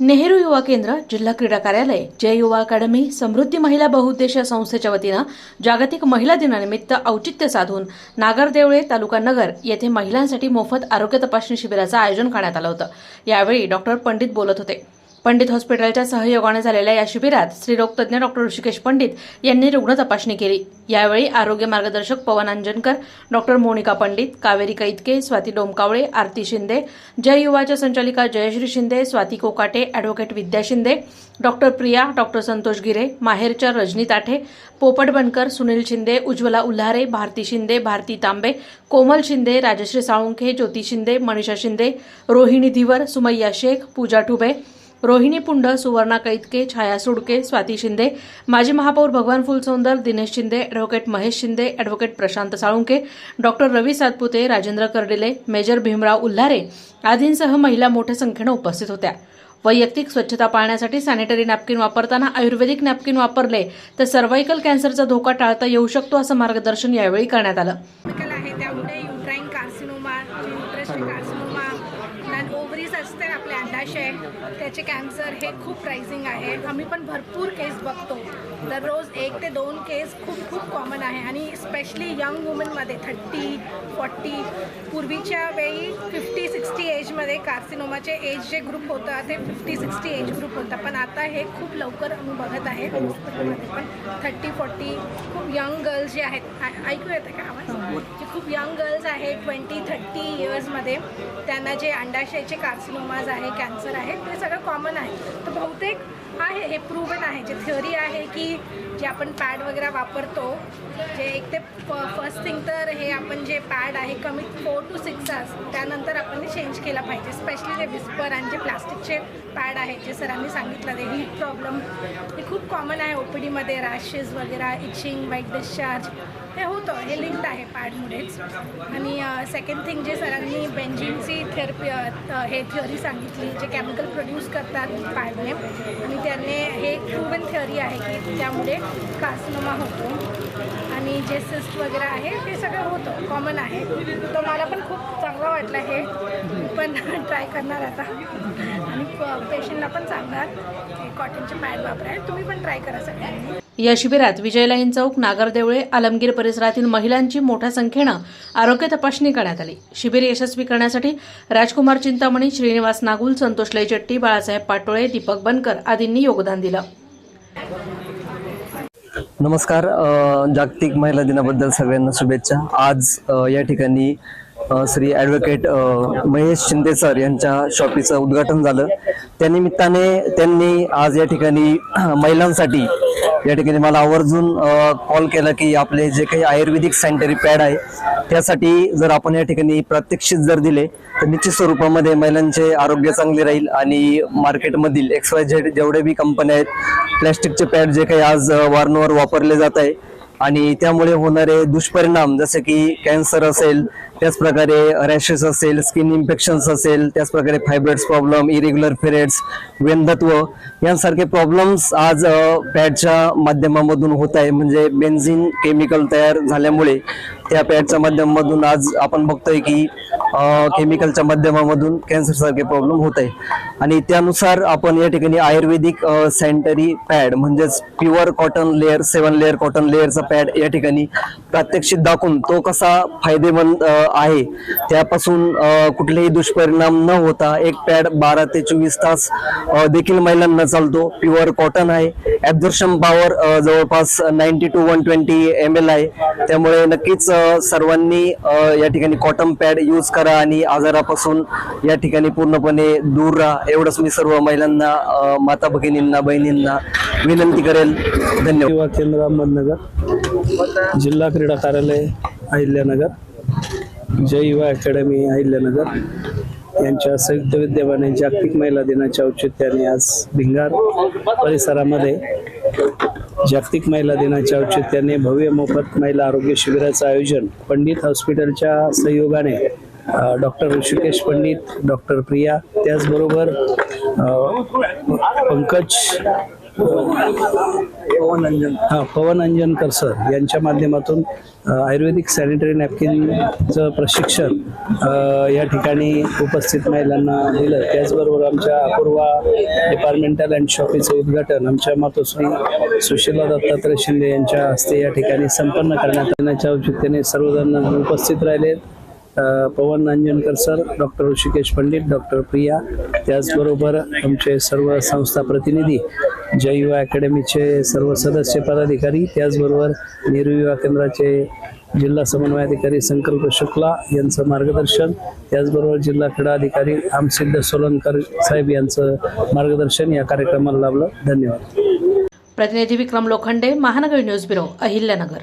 नेहरू युवा केंद्र जिल्हा क्रीडा कार्यालय जय युवा अकादमी समृद्धी महिला बहुउद्देशीय संस्थेच्या वतीनं जागतिक महिला दिनानिमित्त औचित्य साधून नागरदेवळे तालुका नगर येथे महिलांसाठी मोफत आरोग्य तपासणी शिबिराचं आयोजन करण्यात आलं होतं. यावेळी डॉक्टर पंडित बोलत होते. पंडित हॉस्पिटलच्या सहयोगाने झालेल्या या शिबिरात स्त्रीरोगतज्ञ डॉक्टर ऋषिकेश पंडित यांनी रुग्ण तपासणी केली. यावेळी आरोग्य मार्गदर्शक पवन अंजनकर डॉक्टर मोनिका पंडित कावेरी कैतके स्वाती डोमकावळे आरती शिंदे जय युवाच्या संचालिका Jayashree Shinde Swati Kokate advocate Vidya Shinde doctor Priya doctor Santosh Gire माहेरच्या Rajani Tathe पोपट बनकर सुनील शिंदे उज्ज्वला उल्हारे भारती शिंदे भारती तांबे कोमल शिंदे राजश्री साळुंखे ज्योती शिंदे मनीषा शिंदे रोहिणी धीवर सुमय्या शेख पूजा ठुबे रोहिणी पुंड सुवर्णा कैतके छाया सुडके स्वाती शिंदे माजी महापौर Bhagwan Phulsaundar Dinesh Shinde advocate Mahesh Shinde advocate Prashant Salunke doctor Ravi Satpute Rajendra Kardile major Bhimrao Ulhare आदींसह महिला मोठ्या संख्येनं उपस्थित होत्या. वैयक्तिक स्वच्छता पाळण्यासाठी सॅनिटरी नॅपकिन वापरताना आयुर्वेदिक नॅपकिन वापरले तर सर्व्हायकल कॅन्सरचा धोका टाळता येऊ शकतो असं मार्गदर्शन यावेळी करण्यात आलं केमिकल आहे त्यामुळे युट्राईन कार्सिनोमा युट्रसचे कार्सिनोमा आणि ओव्हरीज असते ना आपले अंडाशय. त्याचे कॅन्सर हे खूप रायझिंग आहे. आम्ही पण भरपूर केस बघतो. दररोज एक ते दोन केस खूप खूप कॉमन आहे. आणि स्पेशली यंग वुमनमध्ये थर्टी फॉर्टी पूर्वीच्या वेळी फिफ्टी सिक्स्टी एजमध्ये कार्सिनोमाचे एज जे ग्रुप होतं ते फिफ्टी सिक्स्टी एज ग्रुप होतं. पण आता हे खूप लवकर आम्ही बघत आहे. हॉस्पिटलमध्ये पण थर्टी फॉर्टी खूप यंग गर्ल्स जे आहेत ऐकू येतं का आवाज? जे खूप यंग गर्ल्स आहेत ट्वेंटी थर्टी इयर्समध्ये त्यांना जे अंडाशयाचे कार्सिनोमाज आहे कॅन्सर आहे ते सगळं कॉमन आहे. तर बहुतेक आहे हे प्रूवन आहे. जे थिअरी आहे की जे आपण पॅड वगैरे वापरतो जे एक ते फर्स्ट थिंग तर हे आपण जे पॅड आहे कमीत फोर टू सिक्स तास त्यानंतर आपण चेंज केला पाहिजे. स्पेशली जे विस्पर आणि जे प्लास्टिकचे पॅड आहेत जे सरांनी सांगितलं ते हीट प्रॉब्लेम हे खूप कॉमन आहे ओ पी डीमध्ये रॅशेस वगैरे इचिंग वाईट डिस्चार्ज हे होतं. हे लिंक्ड आहे पॅडमुळेच आणि सेकंड थिंग जे सरांनी बेंजिनची थेरपी हे थिअरी सांगितली जे केमिकल प्रोड्यूस करतात पॅडने आणि त्याने हे प्रूवन थिअरी आहे की त्यामुळे कार्सिनोमा होतो. आणि जे सिस्ट वगैरे आहे ते सगळं होतं कॉमन आहे. तर मला पण खूप चांगलं वाटलं हे. पण ट्राय करणार आता. आणि पेशंटला पण सांगणार कॉटनचे पॅड वापरा तुम्ही पण ट्राय करा सगळ्यांनी. या शिबिरात विजयलाईन चौक नागरदेवळे आलमगीर परिसरातील महिलांची मोठ्या संख्येनं आरोग्य तपासणी करण्यात आली. शिबिर यशस्वी करण्यासाठी राजकुमार चिंतामणी श्रीनिवास नागुल संतोष लयचट्टी बाळासाहेब पाटोळे दीपक बनकर आदींनी योगदान दिलं. नमस्कार जागतिक महिला दिनाबद्दल सगळ्यांना शुभेच्छा. आज या ठिकाणी श्री ॲडव्होकेट महेश शिंदे सर यांच्या शॉपीचं उद्घाटन झालं. त्यानिमित्ताने त्यांनी आज या ठिकाणी महिलांसाठी या ठिकाणी मला आवर्जून कॉल केला की आपले जे काही आयुर्वेदिक सॅनिटरी पॅड आहे त्यासाठी जर आपण या ठिकाणी प्रत्यक्षित जर दिले तर निश्चित स्वरूपामध्ये महिलांचे आरोग्य चांगले राहील आणि मार्केटमधील एक्स वाय झेड जेवढे बी कंपन्या आहेत प्लॅस्टिकचे पॅड जे काही आज वारंवार वापरले जात आहे आणि त्यामुळे होणारे दुष्परिणाम जसे की कॅन्सर असेल त्याचप्रकारे रॅशेस असेल स्किन इन्फेक्शन्स असेल त्याचप्रकारे फायब्रॉइड्स प्रॉब्लेम इरेग्युलर पिरियड्स वेंधत्व यांसारखे प्रॉब्लेम्स आज पॅडच्या माध्यमामधून होत आहे. म्हणजे बेन्झिन केमिकल तयार झाल्यामुळे त्या पॅडच्या माध्यमामधून आज आपण बघतोय की केमिकलच्या माध्यमामधून कॅन्सर सारखे प्रॉब्लेम होत आहे आणि त्यानुसार आपण या ठिकाणी आयुर्वेदिक सॅनिटरी पॅड म्हणजेच pure cotton layer seven layer cotton लेअरचा pad या ठिकाणी प्रात्यक्षिक दाखवून तो कसा फायदेमंद आहे त्यापासून कुठलेही दुष्परिणाम न होता एक पॅड बारा ते चोवीस तास देखील महिलांना चालतो. प्युअर कॉटन आहे. ॲब्झॉर्शन पॉवर जवळपास ninety two one twenty M L आहे. त्यामुळे नक्कीच सर्वांनी या ठिकाणी कॉटन पॅड यूज करा आणि आजारापासून या ठिकाणी पूर्णपणे दूर राहा. एवढंच मी सर्व महिलांना माता भगिनींना बहिणींना विनंती करेल. धन्यवाद. केंद्र अहमदनगर जिल्हा क्रीडा कार्यालय अहिल्यानगर जय युवा अकॅडमी अहिल्यानगर. यांच्या संयुक्त विद्यमाने जागतिक महिला दिनाच्या औचित्याने आज भिंगार परिसरामध्ये जागतिक महिला दिनाच्या औचित्याने भव्य मोफत महिला आरोग्य शिबिराचं आयोजन पंडित हॉस्पिटलच्या सहयोगाने डॉक्टर ऋषिकेश पंडित डॉक्टर प्रिया त्याचबरोबर पंकज पवन अंजन. हा पवन अंजनकर सर यांच्या माध्यमातून आयुर्वेदिक सॅनिटरी नॅपकिनचं प्रशिक्षण या ठिकाणी उपस्थित महिलांना दिलं. त्याचबरोबर आमच्या अपूर्वा डिपार्टमेंटल अँड शॉपीचं उद्घाटन आमच्या मातोश्री सुशीला दत्तात्रय शिंदे यांच्या हस्ते या ठिकाणी संपन्न करण्यात येण्याच्या औचित्याने सर्वजण उपस्थित राहिले. Pawan Anjankar sir doctor Rishikesh Pandit doctor Priya त्याचबरोबर आमचे सर्व संस्था प्रतिनिधी जय युवा अकॅडमीचे सर्व सदस्य पदाधिकारी त्याचबरोबर नेहरू युवा केंद्राचे जिल्हा समन्वय अधिकारी संकल्प शुक्ला यांचं मार्गदर्शन त्याचबरोबर जिल्हा क्रीडा अधिकारी आमसिद्ध सोलनकर साहेब यांचं मार्गदर्शन या कार्यक्रमाला लाभलं. धन्यवाद. प्रतिनिधी विक्रम लोखंडे महानगर न्यूज ब्युरो अहिल्यानगर.